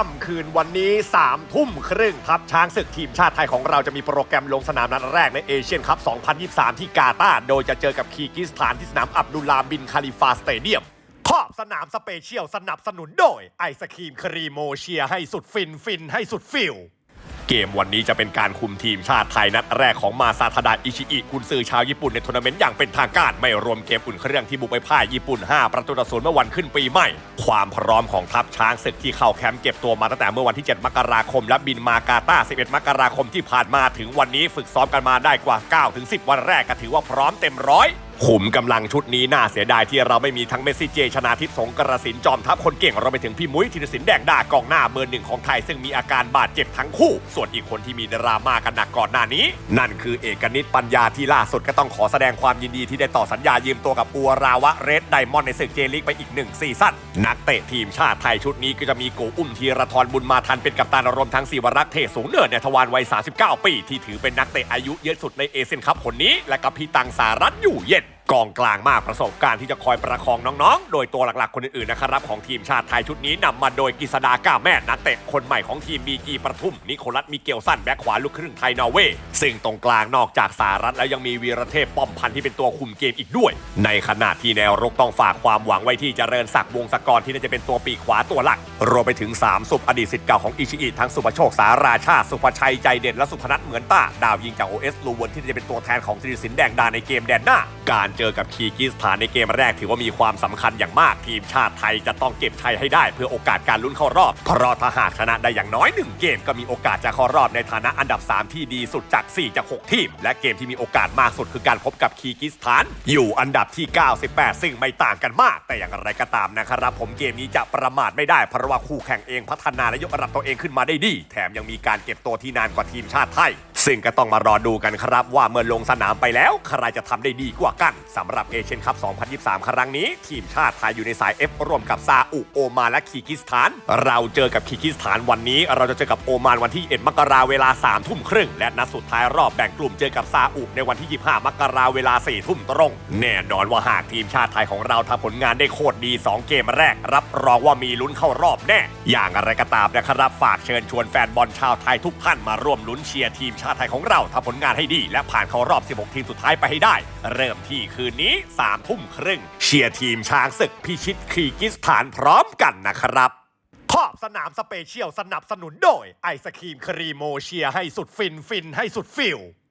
ค่ำคืนวันนี้3ามทุ่มครึ่งทัพช้างศึกทีมชาติไทยของเราจะมีโปรแกรมลงสนามนัดแรกในเอเชียนคัพ 2023 ที่กาตาร์โดยจะเจอกับคีกิสถานที่สนามอับดุลลาบินคาลิฟาสเตเดียม ขอบสนามสเปเชียลสนับสนุนโดย ไอศครีมครีโมเชียให้สุดฟินฟินให้สุดฟิล เกมวันนี้จะเป็นการคุมทีมชาติไทยนัดแรกของมาซาทาดะอิชิอิกุนซือชาวญี่ปุ่นในทัวร์นาเมนต์อย่างเป็นทางการไม่รวมเกมอุ่นเครื่องที่บุกไปพ่ายญี่ปุ่น 5 ประตูต่อศูนย์เมื่อวันขึ้นปีใหม่ ความพร้อมของทัพช้างศึกที่เข้าแคมป์เก็บตัวมาตั้งแต่เมื่อวันที่ 7 มกราคม และบินมากาตาร์11 มกราคมที่ผ่านมาถึงวันนี้ฝึกซ้อมกันมาได้กว่า 9-10 วันแรกก็ถือว่าพร้อมเต็มร้อยขุมกำลังชุดนี้น่าเสียดายที่เราไม่มีทั้งเมสซี่เจ ชนาทิพย์สงกระสินจอมทัพคนเก่งเราไปถึงพี่มุ้ยธีรศิลป์แดงดากองหน้าเบอร์หนึ่งของไทย ซึ่งมีอาการบาดเจ็บทั้งคู่ ส่วนอีกคนที่มีดราม่ากันหนักก่อนหน้านี้ นั่นคือเอกนิตปัญญาที่ล่าสุดก็ต้องขอแสดงความยินดีที่ได้ต่อสัญญายืมตัวกับอัวราวะเรดไดมอนด์ในศึกเจลิกไปอีกหนึ่งซีซั่นนักเตะทีมชาติไทยชุดนี้ก็จะมีโกอุ้มธีรทรบุญมาทันเป็นกัปตันรวมทั้งศิวรักษ์เทสูงเนินในทวารวัย 39 ปี ที่ถือเป็นนักเตะอายุเยอะสุดในเอเชียนคัพคนนี้ และกับพี่ตังสารัตอยู่เย็น shit. กองกลางมากประสบการณ์ที่จะคอยประคองน้องๆ โดยตัวหลักๆ คนอื่นๆ นะครับ ของทีมชาติไทยชุดนี้นำมาโดยกิษดาก้าแม่นักเตะคนใหม่ของทีมบีจีประทุม นิโคลัสมิเกลสันแบ็คขวาลูกครึ่งไทยนอร์เวย์ซึ่งตรงกลางนอกจากสารัฐแล้วยังมีวีรเทพป้อมพันธ์ที่เป็นตัวคุมเกมอีกด้วย ในขณะที่แนวรุกต้องฝากความหวังไว้ที่เจริญศักดิ์วงศกรที่น่าจะเป็นตัวปีกขวาตัวหลัก รวมไปถึง 3 สุปอดีตสิทธิ์เก่าของอิชิอิทั้งสุภโชคสาราชาสุภชัยใจเด่นและสุพนัทเหมือนตาดาวยิงจาก OS ลูเวนที่จะเป็นตัวแทนของธีรศิลป์แดงดาในเกมแดนหน้าการเจอกับคีกิสถานในเกมแรกถือว่ามีความสำคัญอย่างมากทีมชาติไทยจะต้องเก็บชัยให้ได้ เพื่อโอกาสการลุ้นเข้ารอบเพราะถ้าหากชนะได้อย่างน้อย 1 เกมก็มีโอกาสจะเข้ารอบในฐานะอันดับ 3 ที่ดีสุดจาก 4 จาก 6 ทีม และเกมที่มีโอกาสมากสุดคือการพบกับคีกิสถาน อยู่อันดับที่ 98 ซึ่งไม่ต่างกันมาก แต่อย่างไรก็ตามนะครับ ผมเกมนี้จะประมาทไม่ได้เพราะว่าคู่แข่งเองพัฒนาและยกระดับตัวเองขึ้นมาได้ดี แถมยังมีการเก็บตัวที่นานกว่าทีมชาติไทย ซึ่งก็ต้องมารอดูกันครับว่าเมื่อลงสนามไปแล้วใครจะทำได้ดีกว่ากันสำหรับเอเชียนคัพ 2023 ครั้งนี้ ทีมชาติไทยอยู่ในสาย F ร่วมกับซาอุโอมานและคีร์กิสถาน เราเจอกับคีร์กิสถานวันนี้ เราจะเจอกับโอมานวันที่ 1 มกราเวลา 3 ทุ่มครึ่ง และนัดสุดท้ายรอบแบ่งกลุ่มเจอกับซาอุในวันที่ 25 มกราเวลา 4 ทุ่มตรง แน่นอนว่าหากทีมชาติไทยของเราทำผลงานได้โคตรดี 2 เกมแรก รับรองว่ามีลุ้นเข้ารอบแน่ อย่างไรก็ตามนะครับฝากเชิญชวนแฟนบอลชาวไทยทุกท่านมาร่วมลุ้นเชียร์ทีมชาติไทยของเราทำผลงานให้ดี และผ่านเข้ารอบ 16 ทีมสุดท้ายไปให้ได้ เริ่มที่คืนนี้3ทุ่มครึ่งเชียร์ทีมช้างศึกพิชิตคีร์กิสถานพร้อมกันนะครับขอบสนามสเปเชียลสนับสนุนโดย ไอศครีมครีโมเชียให้สุดฟินฟินให้สุดฟิล